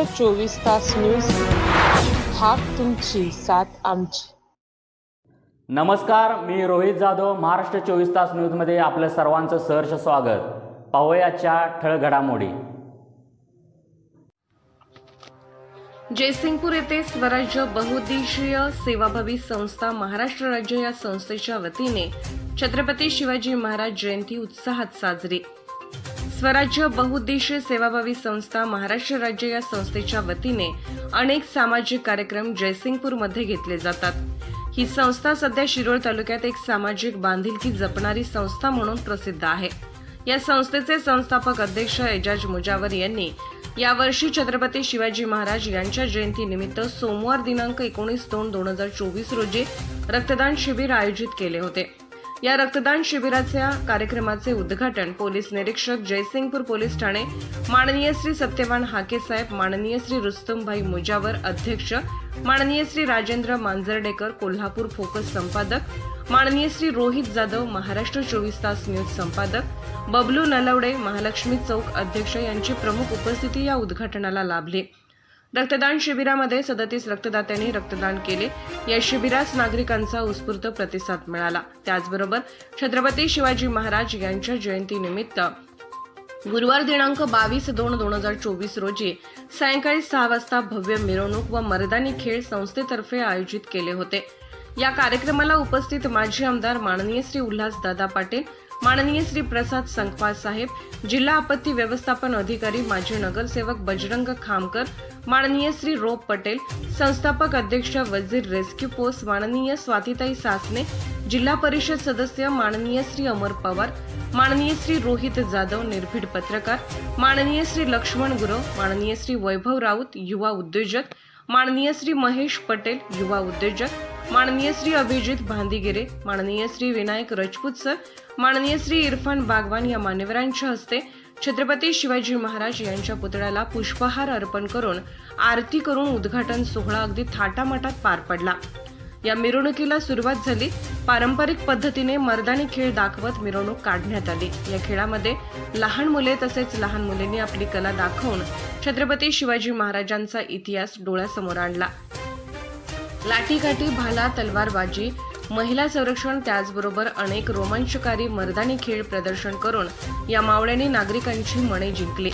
महाराष्ट्र चोवीस तास न्यूज हाक तुमची साथ आमची. नमस्कार मी रोहित जाधव महाराष्ट्र चोवीस तास न्यूजमध्ये आपलं सर्वांचं सहर्ष स्वागत. पाहूयाच्या ठळक घडामोडी. जयसिंगपूर येथे स्वराज्य बहुउद्देशीय सेवाभावी संस्था महाराष्ट्र राज्य या संस्थेच्या वतीने छत्रपती शिवाजी महाराज जयंती उत्साहात साजरी. स्वराज्य बहुउद्देशीय सेवाभावी संस्था महाराष्ट्र राज्य या संस्थेच्या वतीने अनेक सामाजिक कार्यक्रम जयसिंगपूरमध्ये घेतले जातात. ही संस्था सध्या शिरोळ तालुक्यात एक सामाजिक बांधिलकी जपणारी संस्था म्हणून प्रसिद्ध आहे. या संस्थेचे संस्थापक अध्यक्ष एजाज मुजावर यांनी यावर्षी छत्रपती शिवाजी महाराज यांच्या जयंतीनिमित्त सोमवार दिनांक एकोणीस दोन दोन हजार चोवीस रोजी रक्तदान शिबिर आयोजित केले होते. या रक्तदान शिबिराच्या कार्यक्रमाचे उद्घाटन पोलीस निरीक्षक जयसिंगपूर पोलीस ठाणे माननीय श्री सत्यवान हाके साहेब माननीय श्री रुस्तमभाई मुजावर अध्यक्ष माननीय श्री राजेंद्र मांजर्डेकर कोल्हापूर फोकस संपादक माननीय श्री रोहित जाधव महाराष्ट्र चोवीस तास न्यूज संपादक बबलू नलवडे महालक्ष्मी चौक अध्यक्ष यांची प्रमुख उपस्थिती या उद्घाटनाला लाभली. रक्तदान शिबिरामध्ये सदतीस रक्तदात्यांनी रक्तदान केले. या शिबिरास नागरिकांचा उत्स्फूर्त प्रतिसाद मिळाला. त्याचबरोबर छत्रपती शिवाजी महाराज यांच्या जयंतीनिमित्त गुरुवार दिनांक बावीस दोन दोन हजार चोवीस रोजी सायंकाळी सहा वाजता भव्य मिरवणूक व मर्दानी खेळ संस्थेतर्फे आयोजित केले होते. या कार्यक्रमाला उपस्थित माजी आमदार माननीय श्री उल्हास दादा पाटील माननीय श्री प्रसाद संखवा साहेब जिल्हा आपत्ती व्यवस्थापन अधिकारी माजी नगरसेवक बजरंग खामकर माननीय श्री रोप पटेल संस्थापक अध्यक्ष वजीर रेस्क्यू पोस्ट माननीय स्वातीताई सासने जिल्हा परिषद सदस्य माननीय श्री अमर पवार माननीय श्री रोहित जाधव निर्भीड पत्रकार माननीय श्री लक्ष्मण गुरव माननीय श्री वैभव राऊत युवा उद्योजक माननीय श्री महेश पटेल युवा उद्योजक माननीय श्री अभिजित भांदिगिरे माननीय श्री विनायक राजपूत सर माननीय श्री इरफान बागवान या मान्यवरांच्या हस्ते छत्रपती शिवाजी महाराज यांच्या पुतळ्याला पुष्पहार अर्पण करून आरती करून उद्घाटन सोहळा अगदी थाटामाटात पार पडला. या मिरवणुकीला सुरुवात झाली. पारंपरिक पद्धतीने मर्दानी खेळ दाखवत मिरवणूक काढण्यात आली. या खेळामध्ये लहान मुले तसेच लहान मुलींनी आपली कला दाखवून छत्रपती शिवाजी महाराजांचा इतिहास डोळ्यासमोर आणला. लाठीकाठी भाला तलवारबाजी महिला संरक्षण त्याचबरोबर अनेक रोमांचकारी मर्दानी खेळ प्रदर्शन करून या मावळ्यांनी नागरिकांची मने जिंकली.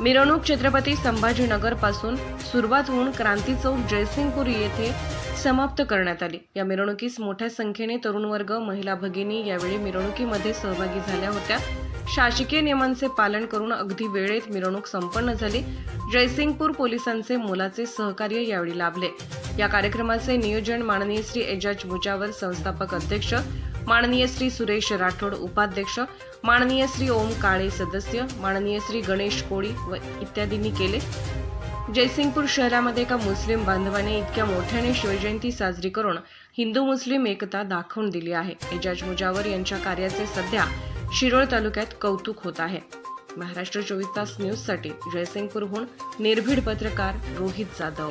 मिरवणूक छत्रपती संभाजीनगरपासून सुरुवात होऊन क्रांती चौक जयसिंगपूर येथे समाप्त करण्यात आली. या मिरवणुकीस मोठ्या संख्येने तरुण वर्ग महिला भगिनी यावेळी मिरवणुकीमध्ये सहभागी झाल्या होत्या. शासकीय नियमांचे पालन करून अगदी वेळेत मिरवणूक संपन्न झाली. जयसिंगपूर पोलिसांचे मोलाचे सहकार्य यावेळी लाभले. या कार्यक्रमाचे नियोजन माननीय श्री एजाज मुजावर संस्थापक अध्यक्ष माननीय श्री सुरेश राठोड उपाध्यक्ष माननीय श्री ओम काळे सदस्य माननीय श्री गणेश कोळी व इत्यादींनी केले. जयसिंगपूर शहरामध्ये एका मुस्लिम बांधवाने इतक्या मोठ्याने शिवजयंती साजरी करून हिंदू मुस्लिम एकता दाखवून दिली आहे. एजाज मुजावर यांच्या कार्याचे सध्या शिरोळ तालुक्यात कौतुक होत आहे. महाराष्ट्र चोवीस तास न्यूजसाठी जयसिंगपूरहून निर्भीड पत्रकार रोहित जाधव.